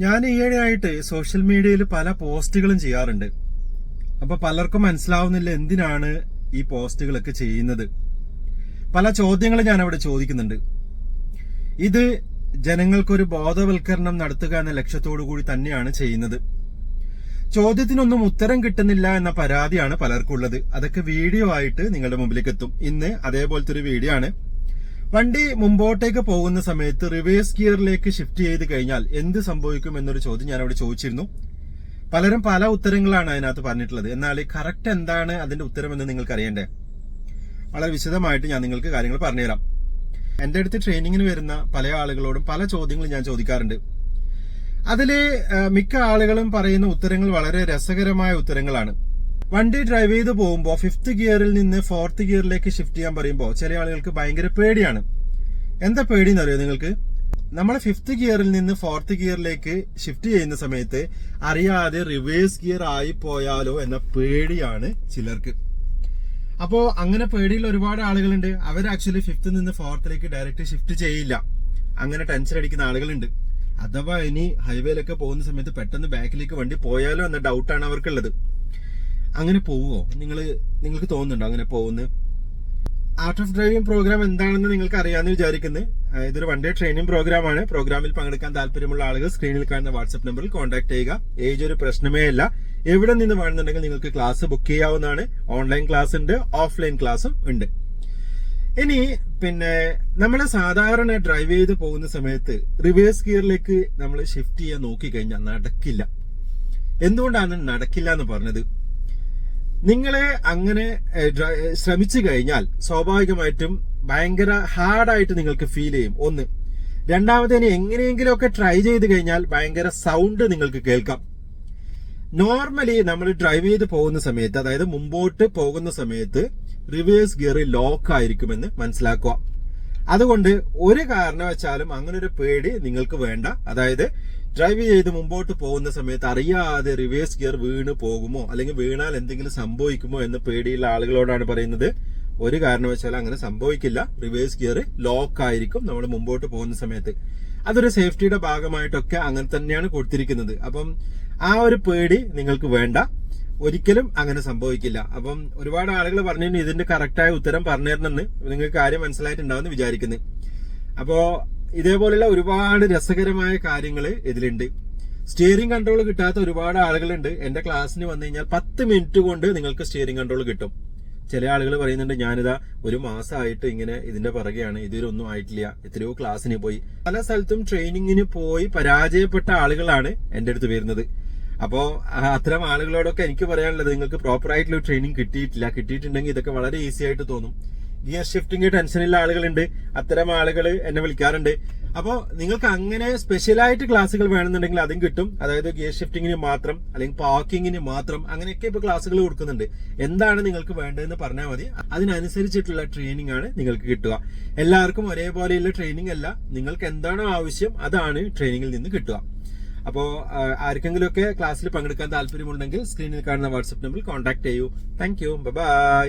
ഞാൻ ഈയിടെയായിട്ട് സോഷ്യൽ മീഡിയയിൽ പല പോസ്റ്റുകളും ചെയ്യാറുണ്ട്. അപ്പൊ പലർക്കും മനസ്സിലാവുന്നില്ല എന്തിനാണ് ഈ പോസ്റ്റുകളൊക്കെ ചെയ്യുന്നത്. പല ചോദ്യങ്ങൾ ഞാൻ അവിടെ ചോദിക്കുന്നുണ്ട്. ഇത് ജനങ്ങൾക്കൊരു ബോധവൽക്കരണം നടത്തുക എന്ന ലക്ഷ്യത്തോടു കൂടി തന്നെയാണ് ചെയ്യുന്നത്. ചോദ്യത്തിനൊന്നും ഉത്തരം കിട്ടുന്നില്ല എന്ന പരാതിയാണ് പലർക്കുള്ളത്. അതൊക്കെ വീഡിയോ ആയിട്ട് നിങ്ങളുടെ മുമ്പിലേക്ക് എത്തും. ഇന്ന് അതേപോലത്തെ ഒരു വീഡിയോ ആണ്. വണ്ടി മുമ്പോട്ടേക്ക് പോകുന്ന സമയത്ത് റിവേഴ്സ് ഗിയറിലേക്ക് ഷിഫ്റ്റ് ചെയ്ത് കഴിഞ്ഞാൽ എന്ത് സംഭവിക്കും എന്നൊരു ചോദ്യം ഞാൻ അവിടെ ചോദിച്ചിരുന്നു. പലരും പല ഉത്തരങ്ങളാണ് അതിനകത്ത് പറഞ്ഞിട്ടുള്ളത്. എന്നാൽ കറക്റ്റ് എന്താണ് അതിന്റെ ഉത്തരമെന്ന് നിങ്ങൾക്ക് അറിയണ്ടേ വളരെ വിശദമായിട്ട് ഞാൻ നിങ്ങൾക്ക് കാര്യങ്ങൾ പറഞ്ഞുതരാം. എന്റെ അടുത്ത് ട്രെയിനിങ്ങിന് വരുന്ന പല ആളുകളോടും പല ചോദ്യങ്ങളും ഞാൻ ചോദിക്കാറുണ്ട്. അതിൽ മിക്ക ആളുകളും പറയുന്ന ഉത്തരങ്ങൾ വളരെ രസകരമായ ഉത്തരങ്ങളാണ്. വണ്ടി ഡ്രൈവ് ചെയ്ത് പോകുമ്പോൾ ഫിഫ്ത്ത് ഗിയറിൽ നിന്ന് ഫോർത്ത് ഗിയറിലേക്ക് ഷിഫ്റ്റ് ചെയ്യാൻ പറയുമ്പോൾ ചില ആളുകൾക്ക് ഭയങ്കര പേടിയാണ്. എന്താ പേടിയെന്ന് അറിയോ നിങ്ങൾക്ക് നമ്മൾ ഫിഫ്ത്ത് ഗിയറിൽ നിന്ന് ഫോർത്ത് ഗിയറിലേക്ക് ഷിഫ്റ്റ് ചെയ്യുന്ന സമയത്ത് അറിയാതെ റിവേഴ്സ് ഗിയർ ആയി പോയാലോ എന്ന പേടിയാണ് ചിലർക്ക്. അപ്പോൾ അങ്ങനെ പേടിയുള്ള ഒരുപാട് ആളുകളുണ്ട്. അവർ ആക്ച്വലി ഫിഫ്ത്തിൽ നിന്ന് ഫോർത്തിലേക്ക് ഡയറക്റ്റ് ഷിഫ്റ്റ് ചെയ്യില്ല. അങ്ങനെ ടെൻഷൻ അടിക്കുന്ന ആളുകളുണ്ട്. അഥവാ ഇനി ഹൈവേയിലൊക്കെ പോകുന്ന സമയത്ത് പെട്ടെന്ന് ബാക്കിലേക്ക് വണ്ടി പോയാലോ എന്ന ഡൗട്ടാണ് അവർക്കുള്ളത്. അങ്ങനെ പോവുമോ നിങ്ങൾ നിങ്ങൾക്ക് തോന്നുന്നുണ്ടോ അങ്ങനെ പോകുന്ന ആർട്ട് ഓഫ് ഡ്രൈവിംഗ് പ്രോഗ്രാം എന്താണെന്ന് നിങ്ങൾക്ക് അറിയാമെന്ന് വിചാരിക്കുന്നു ഇതൊരു വൺ ഡേ ട്രെയിനിങ് പ്രോഗ്രാം ആണ്. പ്രോഗ്രാമിൽ പങ്കെടുക്കാൻ താല്പര്യമുള്ള ആളുകൾ സ്ക്രീനിൽ കാണുന്ന വാട്സ്ആപ്പ് നമ്പറിൽ കോൺടാക്ട് ചെയ്യുക. ഏജ് ഒരു പ്രശ്നമേ അല്ല. എവിടെ നിന്ന് വേണമെന്നുണ്ടെങ്കിൽ നിങ്ങൾക്ക് ക്ലാസ് ബുക്ക് ചെയ്യാവുന്നതാണ്. ഓൺലൈൻ ക്ലാസ് ഉണ്ട് ഓഫ്ലൈൻ ക്ലാസ്സും ഉണ്ട്. ഇനി പിന്നെ നമ്മൾ സാധാരണ ഡ്രൈവ് ചെയ്ത് പോകുന്ന സമയത്ത് റിവേഴ്സ് ഗിയറിലേക്ക് നമ്മൾ ഷിഫ്റ്റ് ചെയ്യാൻ നോക്കിക്കഴിഞ്ഞാൽ നടക്കില്ല. എന്തുകൊണ്ടാണ് നടക്കില്ല എന്ന് പറഞ്ഞത്? നിങ്ങളെ അങ്ങനെ ശ്രമിച്ചു കഴിഞ്ഞാൽ സ്വാഭാവികമായിട്ടും ഭയങ്കര ഹാർഡായിട്ട് നിങ്ങൾക്ക് ഫീൽ ചെയ്യും. ഒന്ന് രണ്ടാമത് എങ്ങനെയെങ്കിലും ഒക്കെ ട്രൈ ചെയ്ത് കഴിഞ്ഞാൽ ഭയങ്കര സൗണ്ട് നിങ്ങൾക്ക് കേൾക്കാം. നോർമലി നമ്മൾ ഡ്രൈവ് ചെയ്ത് പോകുന്ന സമയത്ത് അതായത് മുമ്പോട്ട് പോകുന്ന സമയത്ത് റിവേഴ്സ് ഗിയർ ലോക്ക് ആയിരിക്കുമെന്ന് മനസ്സിലാക്കുക. അതുകൊണ്ട് ഒരു കാരണവശാലും അങ്ങനെ ഒരു പേടി നിങ്ങൾക്ക് വേണ്ട. അതായത് ഡ്രൈവ് ചെയ്ത് മുമ്പോട്ട് പോകുന്ന സമയത്ത് അറിയാതെ റിവേഴ്സ് ഗിയർ വീണ് പോകുമോ അല്ലെങ്കിൽ വീണാൽ എന്തെങ്കിലും സംഭവിക്കുമോ എന്ന് പേടിയുള്ള ആളുകളോടാണ് പറയുന്നത്. ഒരു കാരണവശാലും അങ്ങനെ സംഭവിക്കില്ല. റിവേഴ്സ് ഗിയർ ലോക്ക് ആയിരിക്കും നമ്മൾ മുമ്പോട്ട് പോകുന്ന സമയത്ത്. അതൊരു സേഫ്റ്റിയുടെ ഭാഗമായിട്ടൊക്കെ അങ്ങനെ തന്നെയാണ് കൊടുത്തിരിക്കുന്നത്. അപ്പം ആ ഒരു പേടി നിങ്ങൾക്ക് വേണ്ട. ഒരിക്കലും അങ്ങനെ സംഭവിക്കില്ല. അപ്പം ഒരുപാട് ആളുകൾ പറഞ്ഞു ഇതിന്റെ കറക്റ്റായ ഉത്തരം പറഞ്ഞു നിങ്ങൾക്ക് കാര്യം മനസ്സിലായിട്ടുണ്ടാവുമെന്ന് വിചാരിക്കുന്നു. അപ്പോ ഇതേപോലെയുള്ള ഒരുപാട് രസകരമായ കാര്യങ്ങൾ ഇതിലുണ്ട്. സ്റ്റിയറിംഗ് കൺട്രോൾ കിട്ടാത്ത ഒരുപാട് ആളുകളുണ്ട്. എന്റെ ക്ലാസ്സിന് വന്നു കഴിഞ്ഞാൽ പത്ത് മിനിറ്റ് കൊണ്ട് നിങ്ങൾക്ക് സ്റ്റിയറിംഗ് കൺട്രോൾ കിട്ടും. ചില ആളുകൾ പറയുന്നുണ്ട് ഞാനിതാ ഒരു മാസമായിട്ട് ഇങ്ങനെ ഇതിന്റെ പിറകെയാണ്. ഇതിലൊന്നും ആയിട്ടില്ല. എത്രയോ ക്ലാസ്സിന് പോയി. പല സ്ഥലത്തും ട്രെയിനിങ്ങിന് പോയി പരാജയപ്പെട്ട ആളുകളാണ് എന്റെ അടുത്ത് വരുന്നത്. അപ്പോ ആ, അത്തരം ആളുകളോടൊക്കെ എനിക്ക് പറയാനുള്ളത് നിങ്ങൾക്ക് പ്രോപ്പർ ആയിട്ടുള്ള ട്രെയിനിങ് കിട്ടിയിട്ടില്ല. കിട്ടിയിട്ടുണ്ടെങ്കിൽ ഇതൊക്കെ വളരെ ഈസി ആയിട്ട് തോന്നും. ഗിയർ ഷിഫ്റ്റിംഗ് ടെൻഷനുള്ള ആളുകളുണ്ട്. അത്തരം ആളുകൾ എന്നെ വിളിക്കാറുണ്ട്. അപ്പോൾ നിങ്ങൾക്ക് അങ്ങനെ സ്പെഷ്യലായിട്ട് ക്ലാസ്സുകൾ വേണമെന്നുണ്ടെങ്കിൽ അതും കിട്ടും. അതായത് ഗിയർ ഷിഫ്റ്റിങ്ങിന് മാത്രം അല്ലെങ്കിൽ പാർക്കിങ്ങിന് മാത്രം അങ്ങനെയൊക്കെ ഇപ്പോൾ ക്ലാസ്സുകൾ കൊടുക്കുന്നുണ്ട്. എന്താണ് നിങ്ങൾക്ക് വേണ്ടതെന്ന് പറഞ്ഞാൽ മതി. അതിനനുസരിച്ചിട്ടുള്ള ട്രെയിനിങ് ആണ് നിങ്ങൾക്ക് കിട്ടുക. എല്ലാവർക്കും ഒരേപോലെയുള്ള ട്രെയിനിങ് അല്ല. നിങ്ങൾക്ക് എന്താണോ ആവശ്യം അതാണ് ട്രെയിനിങ്ങിൽ നിന്ന് കിട്ടുക. അപ്പോൾ ആർക്കെങ്കിലുമൊക്കെ ക്ലാസ്സിൽ പങ്കെടുക്കാൻ താല്പര്യമുണ്ടെങ്കിൽ സ്ക്രീനിൽ കാണുന്ന വാട്സപ്പ് നമ്പറിൽ കോൺടാക്ട് ചെയ്യൂ. Thank you by